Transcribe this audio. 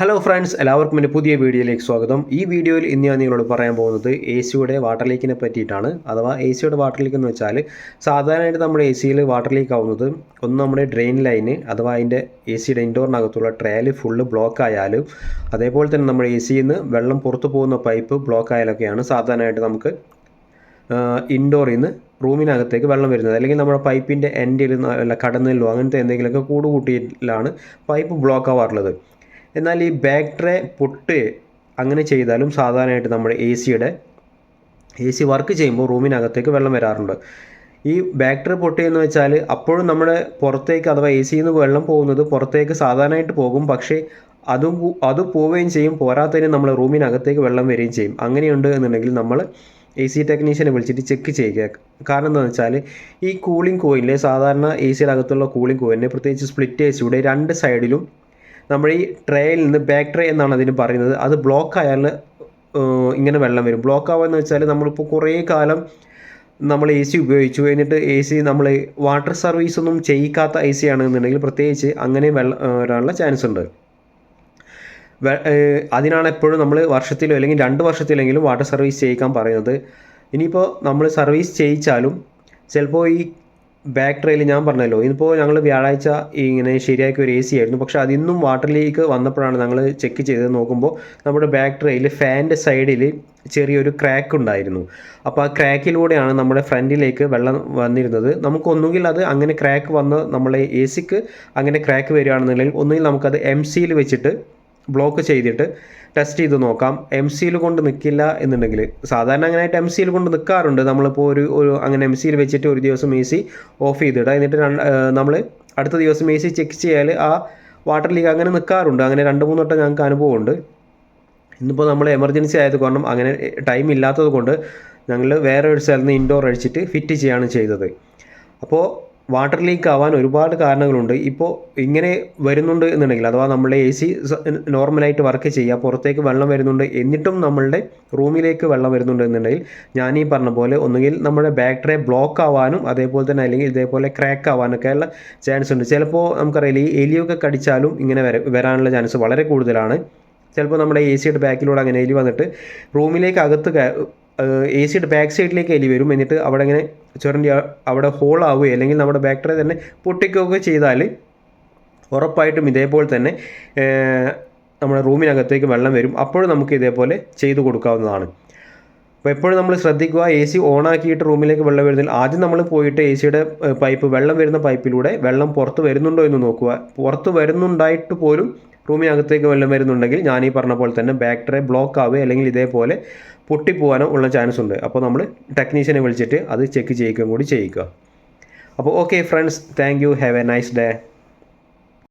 Hello friends എല്ലാവർക്കും എന്റെ പുതിയ വീഡിയോയിലേക്ക് സ്വാഗതം. ഈ വീഡിയോയിൽ ഇന്ന് ഞാൻ നിങ്ങളോട് പറയാൻ പോകുന്നത് എ സിയുടെ വാട്ടർ ലീക്കിനെ പറ്റിയിട്ടാണ്. അഥവാ എ സിയുടെ വാട്ടർ ലീക്ക് എന്ന് വെച്ചാൽ സാധാരണയായിട്ട് നമ്മുടെ എ സിയിൽ വാട്ടർ ലീക്ക് ആവുന്നത് ഒന്ന് നമ്മുടെ ഡ്രെയിൻ ലൈന് അഥവാ അതിന്റെ എ സിയുടെ ഇൻഡോറിനകത്തുള്ള ട്രയൽ ഫുള്ള് ബ്ലോക്ക് ആയാലും അതേപോലെ തന്നെ നമ്മുടെ എ സിയിൽ നിന്ന് വെള്ളം പുറത്തു പോകുന്ന പൈപ്പ് ബ്ലോക്ക് ആയാലൊക്കെയാണ് സാധാരണയായിട്ട് നമുക്ക് ഇൻഡോറിൽ നിന്ന് റൂമിനകത്തേക്ക് വെള്ളം വരുന്നത്. അല്ലെങ്കിൽ നമ്മുടെ പൈപ്പിന്റെ എൻഡിൽ അല്ല കടന്നിലോ അങ്ങനത്തെ എന്തെങ്കിലുമൊക്കെ കൂട് പൈപ്പ് ബ്ലോക്ക് ആവാറുള്ളത്. എന്നാൽ ഈ ബാക്ക് ട്രേ പൊട്ട് അങ്ങനെ ചെയ്താലും സാധാരണയായിട്ട് നമ്മുടെ എ സിയുടെ എ സി വർക്ക് ചെയ്യുമ്പോൾ റൂമിനകത്തേക്ക് വെള്ളം വരാറുണ്ട്. ഈ ബാക്ക് ട്രേ പൊട്ടി എന്ന് വെച്ചാൽ അപ്പോഴും നമ്മുടെ പുറത്തേക്ക് അഥവാ എ സിയിൽ നിന്ന് വെള്ളം പോകുന്നത് പുറത്തേക്ക് സാധാരണയായിട്ട് പോകും. പക്ഷേ അതും അത് പോവുകയും ചെയ്യും. പോരാത്തതിന് നമ്മൾ റൂമിനകത്തേക്ക് വെള്ളം വരികയും ചെയ്യും. അങ്ങനെയുണ്ട് എന്നുണ്ടെങ്കിൽ നമ്മൾ എ സി ടെക്നീഷ്യനെ വിളിച്ചിട്ട് ചെക്ക് ചെയ്യുക. കാരണം എന്താണെന്ന് വെച്ചാൽ ഈ കൂളിംഗ് കോയിലെ സാധാരണ എ സിയുടെ അകത്തുള്ള കൂളിംഗ് കോയിലിനെ പ്രത്യേകിച്ച് സ്പ്ലിറ്റ് എ സിയുടെ രണ്ട് സൈഡിലും നമ്മൾ ഈ ട്രേയിൽ നിന്ന് ബാക്ക് ട്രേ എന്നാണ് അതിന് പറയുന്നത്. അത് ബ്ലോക്ക് ആയാൽ ഇങ്ങനെ വെള്ളം വരും. ബ്ലോക്ക് ആവുക വെച്ചാൽ നമ്മളിപ്പോൾ കുറേ കാലം നമ്മൾ എ സി ഉപയോഗിച്ചു. കഴിഞ്ഞിട്ട് എ സി നമ്മൾ വാട്ടർ സർവീസ് ഒന്നും ചെയ്യിക്കാത്ത എ സി ആണെന്നുണ്ടെങ്കിൽ പ്രത്യേകിച്ച് അങ്ങനെ വെള്ളം വരാനുള്ള ചാൻസ് ഉണ്ട്. അതിനാണ് എപ്പോഴും നമ്മൾ വർഷത്തിലോ അല്ലെങ്കിൽ രണ്ട് വർഷത്തിലെങ്കിലും വാട്ടർ സർവീസ് ചെയ്യിക്കാൻ പറയുന്നത്. ഇനിയിപ്പോൾ നമ്മൾ സർവീസ് ചെയ്യിച്ചാലും ചിലപ്പോൾ ഈ ബാക്ക് ട്രെയിൽ ഞാൻ പറഞ്ഞല്ലോ. ഇന്നിപ്പോൾ ഞങ്ങൾ വ്യാഴാഴ്ച ഇങ്ങനെ ശരിയാക്കി ഒരു എ സി ആയിരുന്നു. പക്ഷേ അതിന്നും വാട്ടർ ലീക്ക് വന്നപ്പോഴാണ് ഞങ്ങൾ ചെക്ക് ചെയ്ത് നോക്കുമ്പോൾ നമ്മുടെ ബാക്ക് ട്രെയിൽ ഫാന്റെ സൈഡിൽ ചെറിയൊരു ക്രാക്ക് ഉണ്ടായിരുന്നു. അപ്പോൾ ആ ക്രാക്കിലൂടെയാണ് നമ്മുടെ ഫ്രണ്ടിലേക്ക് വെള്ളം വന്നിരുന്നത്. നമുക്കൊന്നുകിൽ അത് അങ്ങനെ ക്രാക്ക് വന്ന് നമ്മളെ എ സിക്ക് അങ്ങനെ ക്രാക്ക് വരികയാണെന്നുണ്ടെങ്കിൽ ഒന്നുകിൽ നമുക്കത് എം സിയിൽ വെച്ചിട്ട് ബ്ലോക്ക് ചെയ്തിട്ട് ടെസ്റ്റ് ചെയ്ത് നോക്കാം. എം സിയിൽ കൊണ്ട് നിൽക്കില്ല എന്നുണ്ടെങ്കിൽ സാധാരണ അങ്ങനെയായിട്ട് എം സിയിൽ കൊണ്ട് നിൽക്കാറുണ്ട് നമ്മളിപ്പോൾ ഒരു ഒരു അങ്ങനെ എം സിയിൽ വെച്ചിട്ട് ഒരു ദിവസം എ സി ഓഫ് ചെയ്തിടുക. എന്നിട്ട് നമ്മൾ അടുത്ത ദിവസം എ സി ചെക്ക് ചെയ്യാൽ ആ വാട്ടർ ലീക്ക് അങ്ങനെ നിൽക്കാറുണ്ട് അങ്ങനെ രണ്ട് മൂന്ന് വട്ടം ഞങ്ങൾക്ക് അനുഭവമുണ്ട്. ഇന്നിപ്പോൾ നമ്മൾ എമർജൻസി ആയത് കാരണം അങ്ങനെ ടൈം ഇല്ലാത്തത് കൊണ്ട് ഞങ്ങൾ വേറെ ഒരു സ്ഥലത്ത് നിന്ന് ഇൻഡോർ അടിച്ചിട്ട് ഫിറ്റ് ചെയ്യാണ് ചെയ്തത്. അപ്പോൾ വാട്ടർ ലീക്ക് ആവാൻ ഒരുപാട് കാരണങ്ങളുണ്ട്. ഇപ്പോൾ ഇങ്ങനെ വരുന്നുണ്ട് എന്നുണ്ടെങ്കിൽ അഥവാ നമ്മളുടെ എ സി നോർമലായിട്ട് വർക്ക് ചെയ്യുക പുറത്തേക്ക് വെള്ളം വരുന്നുണ്ട് എന്നിട്ടും നമ്മളുടെ റൂമിലേക്ക് വെള്ളം വരുന്നുണ്ട് എന്നുണ്ടെങ്കിൽ ഞാൻ ഈ പറഞ്ഞ പോലെ ഒന്നുകിൽ നമ്മുടെ ബാറ്ററി ബ്ലോക്ക് ആവാനും അതേപോലെ തന്നെ അല്ലെങ്കിൽ ഇതേപോലെ ക്രാക്ക് ആവാനൊക്കെ ഉള്ള ചാൻസ് ഉണ്ട്. ചിലപ്പോൾ നമുക്കറിയില്ല ഈ എലിയൊക്കെ കടിച്ചാലും ഇങ്ങനെ വര വരാനുള്ള ചാൻസ് വളരെ കൂടുതലാണ്. ചിലപ്പോൾ നമ്മുടെ എ സിയുടെ ബാക്കിലൂടെ അങ്ങനെ എലി വന്നിട്ട് റൂമിലേക്ക് അകത്ത് എ സിയുടെ ബാക്ക് സൈഡിലേക്ക് എലി വരും. എന്നിട്ട് അവിടെ ഇങ്ങനെ ചുരണ്ടി അവിടെ ഹോൾ ആവുകയോ അല്ലെങ്കിൽ നമ്മുടെ ബാക്ടറി തന്നെ പൊട്ടിക്കുകയൊക്കെ ചെയ്താൽ ഉറപ്പായിട്ടും ഇതേപോലെ തന്നെ നമ്മുടെ റൂമിനകത്തേക്ക് വെള്ളം വരും. അപ്പോഴും നമുക്ക് ഇതേപോലെ ചെയ്തു കൊടുക്കാവുന്നതാണ്. അപ്പോൾ എപ്പോഴും നമ്മൾ ശ്രദ്ധിക്കുക എ സി ഓൺ ആക്കിയിട്ട് റൂമിലേക്ക് വെള്ളം വരുന്നതിൽ ആദ്യം നമ്മൾ പോയിട്ട് എ സിയുടെ പൈപ്പ് വെള്ളം വരുന്ന പൈപ്പിലൂടെ വെള്ളം പുറത്ത് വരുന്നുണ്ടോ എന്ന് നോക്കുക. പുറത്ത് വരുന്നുണ്ടായിട്ട് പോലും റൂമിനകത്തേക്ക് വെള്ളം വരുന്നുണ്ടെങ്കിൽ ഞാൻ ഈ പറഞ്ഞ പോലെ തന്നെ ബാക്ക് ട്രേ ബ്ലോക്ക് ആവുക അല്ലെങ്കിൽ ഇതേപോലെ പൊട്ടിപ്പോകാനോ ഉള്ള ചാൻസ് ഉണ്ട്. അപ്പോൾ നമ്മൾ ടെക്നീഷ്യനെ വിളിച്ചിട്ട് അത് ചെക്ക് ചെയ്യിക്കുകയും കൂടി ചെയ്യിക്കുക അപ്പോൾ okay friends thank you have a nice day